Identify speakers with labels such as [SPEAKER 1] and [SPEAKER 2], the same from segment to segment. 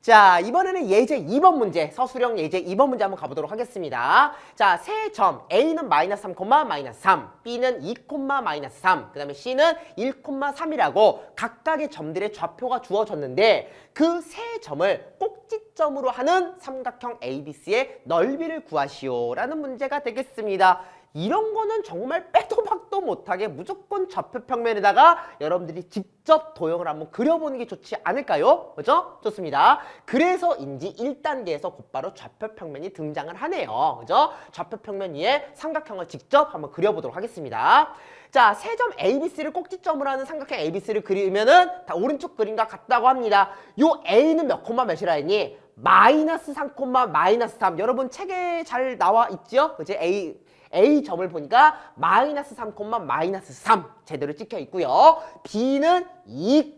[SPEAKER 1] 자, 이번에는 예제 2번 문제, 서술형 예제 2번 문제 한번 가보도록 하겠습니다. 자, 세 점, A는 마이너스 3, 마이너스 3, B는 2, 마이너스 3, 그 다음에 C는 1, 3이라고 각각의 점들의 좌표가 주어졌는데 그 세 점을 꼭지점으로 하는 삼각형 ABC의 넓이를 구하시오라는 문제가 되겠습니다. 이런 거는 정말 빼도 박도 못하게 무조건 좌표 평면에다가 여러분들이 직접 도형을 한번 그려보는 게 좋지 않을까요? 그죠? 좋습니다. 그래서인지 1단계에서 곧바로 좌표 평면이 등장을 하네요. 그죠? 좌표 평면 위에 삼각형을 직접 한번 그려보도록 하겠습니다. 자, 세 점 ABC를 꼭지점으로 하는 삼각형 ABC를 그리면은 다 오른쪽 그림과 같다고 합니다. 요 A는 몇 콤마 몇이라 했니? 마이너스 3 콤마 마이너스 3. 여러분 책에 잘 나와 있죠? 그지? A A 점을 보니까 마이너스 3, 마이너스 3 제대로 찍혀 있고요. B는 2,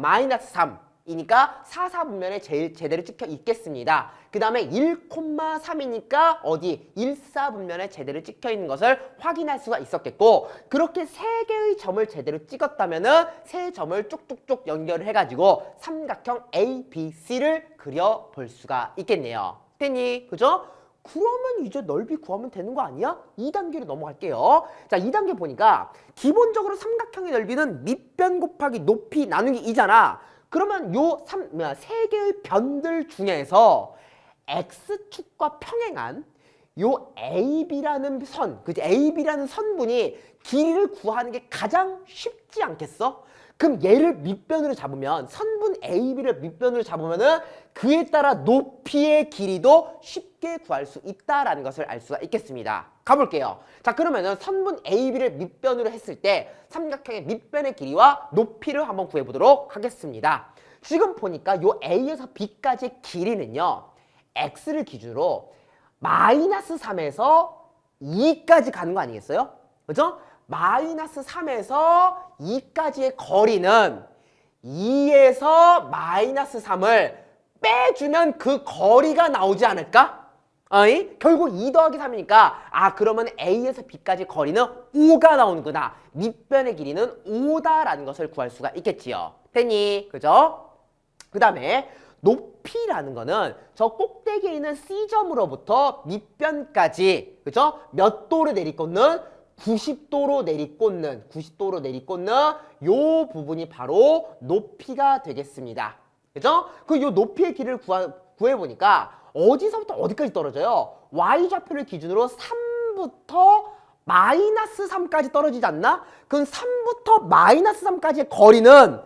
[SPEAKER 1] 마이너스 3 이니까 4, 4분면에 제일 제대로 찍혀 있겠습니다. 그 다음에 1, 3이니까 어디 1, 4분면에 제대로 찍혀 있는 것을 확인할 수가 있었겠고 그렇게 세 개의 점을 제대로 찍었다면 은 세 점을 쭉쭉쭉 연결을 해가지고 삼각형 ABC를 그려볼 수가 있겠네요. 됐니? 그죠? 그러면 이제 넓이 구하면 되는 거 아니야? 2단계로 넘어갈게요. 자, 2단계 보니까 기본적으로 삼각형의 넓이는 밑변 곱하기 높이 나누기 2잖아. 그러면 요 삼, 뭐야, 세 개의 변들 중에서 X축과 평행한 요 AB라는 선, 그지? AB라는 선분이 길이를 구하는 게 가장 쉽지 않겠어? 그럼 얘를 밑변으로 잡으면 선분 AB를 밑변으로 잡으면은 그에 따라 높이의 길이도 쉽게 구할 수 있다라는 것을 알 수가 있겠습니다. 가볼게요. 자 그러면은 선분 AB를 밑변으로 했을 때 삼각형의 밑변의 길이와 높이를 한번 구해보도록 하겠습니다. 지금 보니까 요 A에서 B까지의 길이는요. X를 기준으로 마이너스 3에서 2까지 가는 거 아니겠어요? 그죠? 마이너스 3에서 2까지의 거리는 2에서 마이너스 3을 빼주면 그 거리가 나오지 않을까? 어이? 결국 2 더하기 3이니까 아 그러면 A에서 B까지 거리는 5가 나오는구나. 밑변의 길이는 5다라는 것을 구할 수가 있겠지요. 됐니? 그죠? 그 다음에 높이라는 거는 저 꼭대기에 있는 C점으로부터 밑변까지 그죠? 몇 도로 내리꽂는 90도로 내리꽂는 90도로 내리꽂는 요 부분이 바로 높이가 되겠습니다. 그죠? 그 요 높이의 길이를 구하, 구해보니까 어디서부터 어디까지 떨어져요? Y좌표를 기준으로 3부터 마이너스 3까지 떨어지지 않나? 그럼 3부터 마이너스 3까지의 거리는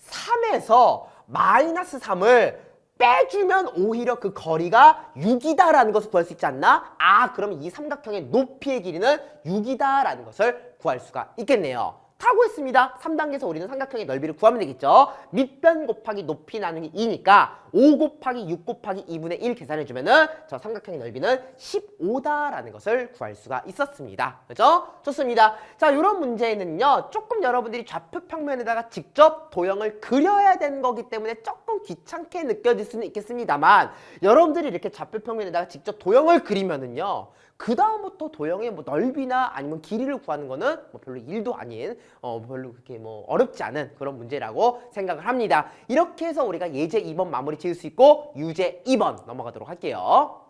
[SPEAKER 1] 3에서 마이너스 3을 빼주면 오히려 그 거리가 6이다라는 것을 구할 수 있지 않나? 아, 그러면 이 삼각형의 높이의 길이는 6이다라는 것을 구할 수가 있겠네요. 타고 있습니다. 3단계에서 우리는 삼각형의 넓이를 구하면 되겠죠. 밑변 곱하기 높이 나누기 2니까 5 곱하기 6 곱하기 2분의 1 계산해주면 은 저 삼각형의 넓이는 15다라는 것을 구할 수가 있었습니다. 그죠? 좋습니다. 자, 이런 문제에는요. 조금 여러분들이 좌표 평면에다가 직접 도형을 그려야 되는 거기 때문에 조금 귀찮게 느껴질 수는 있겠습니다만 여러분들이 이렇게 좌표 평면에다가 직접 도형을 그리면은요. 그 다음부터 도형의 뭐 넓이나 아니면 길이를 구하는 거는 뭐 별로 일도 아닌 어 별로 그렇게 뭐 어렵지 않은 그런 문제라고 생각을 합니다. 이렇게 해서 우리가 예제 2번 마무리 지을 수 있고 유제 2번 넘어가도록 할게요.